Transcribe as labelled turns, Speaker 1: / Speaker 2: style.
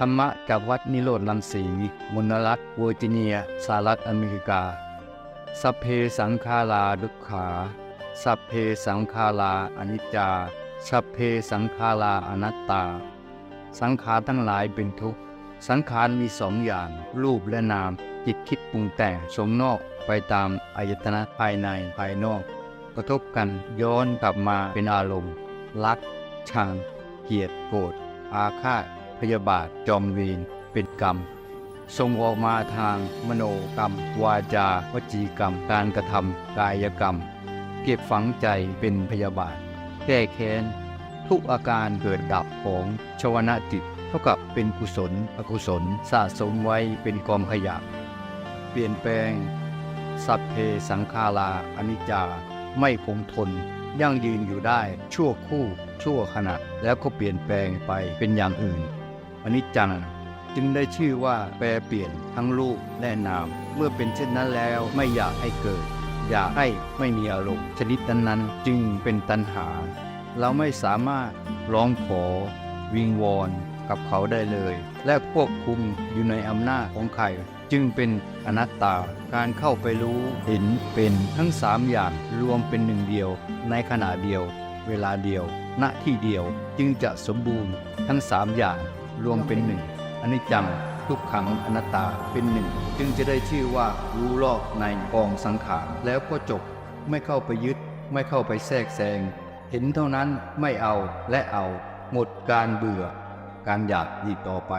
Speaker 1: ธรรมะจากวัดนิโรธลังสีมลรัฐเวอร์จิเนียสหรัฐอเมริกา สัพเพสังขาราดุขขา สัพเพสังขาราอนิจจา สัพเพสังขาราอนัตตา สังขารทั้งหลายเป็นทุกข์ สังขารมีสองอย่าง รูปและนาม จิตคิดปรุงแต่งสมนอกไปตามอายตนะภายในภายนอก กระทบกันย้อนกลับมาเป็นอารมณ์ รัก ชัง เกลียด โกรธ อาฆาต พยาบาทจอมเวรเป็นกรรมส่งออกมาทางมโนกรรม วาจาวจีกรรม การกระทำกายกรรม เก็บฝังใจเป็นพยาบาท แก้แค้น ทุกอาการเกิดดับของชวนะจิตเท่ากับเป็นกุศล อกุศลสะสมไว้เป็นกองขยะ เปลี่ยนแปลง สัพเพสังขาราอนิจจา ไม่คงทน ยั่งยืนอยู่ได้ชั่วคู่ชั่วขณะแล้วก็เปลี่ยนแปลงไปเป็นอย่างอื่น อนิจจัง จึงได้ชื่อว่าแปรเปลี่ยนทั้งรูปและนาม เมื่อเป็นเช่นนั้นแล้วไม่อยากให้เกิด อยากให้ไม่มีอารมณ์ชนิดนั้นๆจึงเป็นตัณหา เราไม่สามารถร้องขอ วิงวอนกับเขาได้เลย และควบคุมอยู่ในอำนาจของใครจึงเป็นอนัตตา การเข้าไปรู้เห็นเป็นทั้งสามอย่างรวมเป็นหนึ่งเดียว ในขณะเดียว เวลาเดียว ณที่เดียวจึงจะสมบูรณ์ทั้งสามอย่าง รวมเป็นหนึ่งอนิจจังทุกขังอนัตตาเป็นหนึ่ง จึงจะได้ชื่อว่ารู้รอบในกองสังขารแล้วก็จบไม่เข้าไปยึด ไม่เข้าไปแทรกแซง เห็นเท่านั้นไม่เอาและเอา หมดการเบื่อ การอยากอีกต่อไป